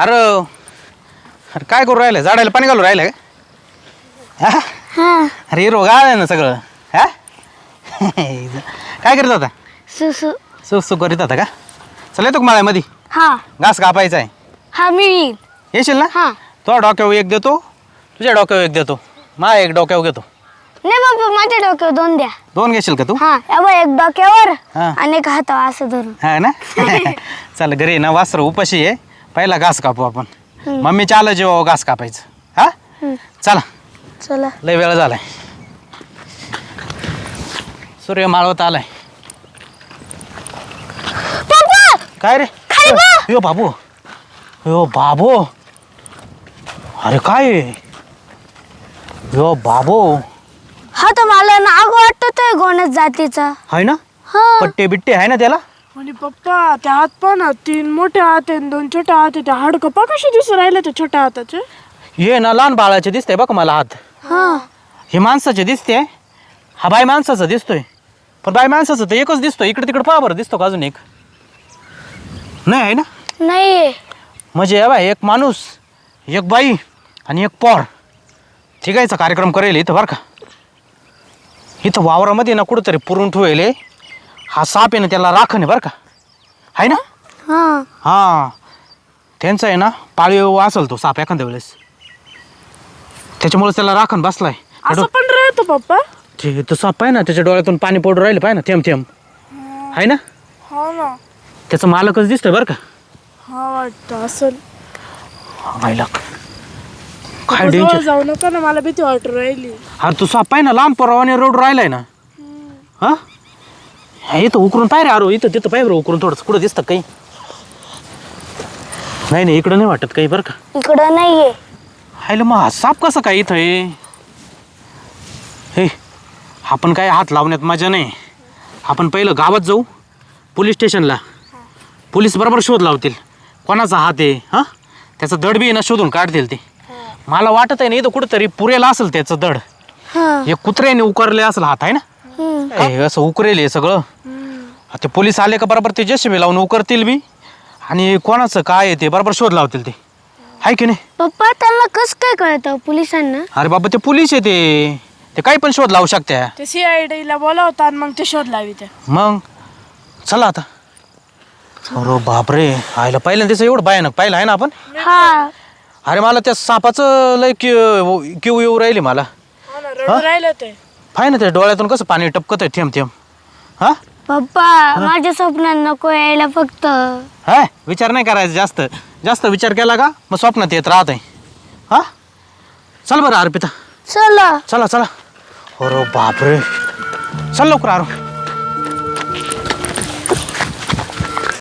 अरे अरे काय करू राहिलं? झाडाला पाणी घालू राहिलं का? हा? हा. अरे हिरो गाळ आहे ना सगळं. हा? काय करीत होता? सुसु. सुख सुख करीत होता का? चल येतो मळ्यामध्ये? हा. घास कापायचा आहे. हा मी येशील ना? हा. तो डोक्यावर एक देतो तुझ्या डोक्यावर एक देतो. मा एक डोक्यावर घेतो. नाही बाबा माझ्या डोक्यावर दोन द्या. दोन घेशील का तू? हा या बघ, एक डोक्यावर हा. आणि एक हातावर असं धरून. हा ना? चल घरी ना वासर उपाशी आहे. पहिला घास कापू आपण. मम्मीच्या आलं जेव्हा घास कापायचं. हा. चला. चला. लय वेळ झालाय. सूर्य माळवत आलाय. काय रे. यो बाबू. यो बाबू. अरे काय? आहे? यो बाबू. हा तर मला नाग वाटतोय गोणच जातीचा. आहे ना? हा. पट्टे बिट्टे आहे ना त्याला? आणि पप्पा त्या हात पण तीन मोठे हात आहे आणि दोन छोटे हात आहे त्या हाडकं पा कसे दिसून राहिले त्या छोट्या हाताचे. हे ना लहान बाळाचे दिसते बघ मला हात. हा. हे माणसाचे दिसते हा बाय माणसाचा दिसतोय. पण बाय माणसाचं तर एकच दिसतोय. इकडे तिकडे पहा बरं दिसतो का अजून एक? नाही आहे ना? नाही. म्हणजे हे बाय एक माणूस एक बाई आणि एक पोर. ठिकायचा कार्यक्रम करेल इथं बरं का? इथं वावरामध्ये ना कुठंतरी पुरून ठेवले हा साप आहे ना त्याला राखण आहे बरं का? आहे ना? हा. हां. त्यांचा आहे ना पाळीव असेल तो साप एखाद्या वेळेस. त्याच्यामुळे त्याला राखण बसलाय. असं पण राहतो पप्पा. ते तो साप आहे ना त्याच्या डोळ्यातून पाणी पडून राहिलं पाहिजे ना थेंब थेंब. आहे ना? हा ना. त्याचं मालकच दिसतोय बरं का? हा वाटतं असं आईला काय डेंजर जाऊ नका ना मला भीती वाटू राहिली. अरे तू साप आहे ना लहान पोरावाने रोड राहिलाय ना. हा? हा, इथं उकरून पाय रे अरो इथं तिथं पाय बरं उकरून थोडंसं. कुठं दिसतं काही? नाही नाही इकडं नाही वाटत काही बरं का. इकडं नाहीये. हायला मग हा साप कसा काय इथं आहे? हे आपण काय हात लावण्यात मजा नाही. आपण पहिलं गावात जाऊ पोलीस स्टेशनला. पोलीस बरोबर शोध लावतील. कोणाचा हात आहे हां? त्याचं दड बी आहे ना शोधून काढतील ते. मला वाटत आहे ना इथं कुठंतरी पुरेला असेल त्याचं दड हा. हे कुत्र्याने उकरले असेल हात आहे ना? हे असं उकरेल हे सगळं? ते पोलीस आले का बरोबर ते जेसीबी लावून उकरतील बी. आणि कोणाचं काय आहे ते बरोबर शोध लावतील ते. आहे की नाही? पप्पा त्यांना कस काय कळतं पोलिसांना? अरे बाबा ते पोलीस आहे ते. ते काही पण शोध लावू शकत्या. ते सीआयडीला बोलावतात आणि मग ते शोध लावी ते. मग? चला आता. अरे बापरे आयला पहिल्यांदा त्याचं एवढं भयानक पाहिलं आहे ना आपण? हा. अरे मला त्या सापाचं लय क्यू येऊ राहिली मला. हा रडू राहिलं ते. पाय ना त्या डोळ्यातून कसं पाणी टपकत आहे थेंब थेंब. हा? पप्पा माझ्या स्वप्नात नको यायला फक्त. हाय विचार नाही करायचा जास्त. जास्त विचार केला का मग स्वप्नात येत राहत आहे. हा? चल बरं अर्पिता. चला. चला चला. अरे बापरे. चल लवकर आरो.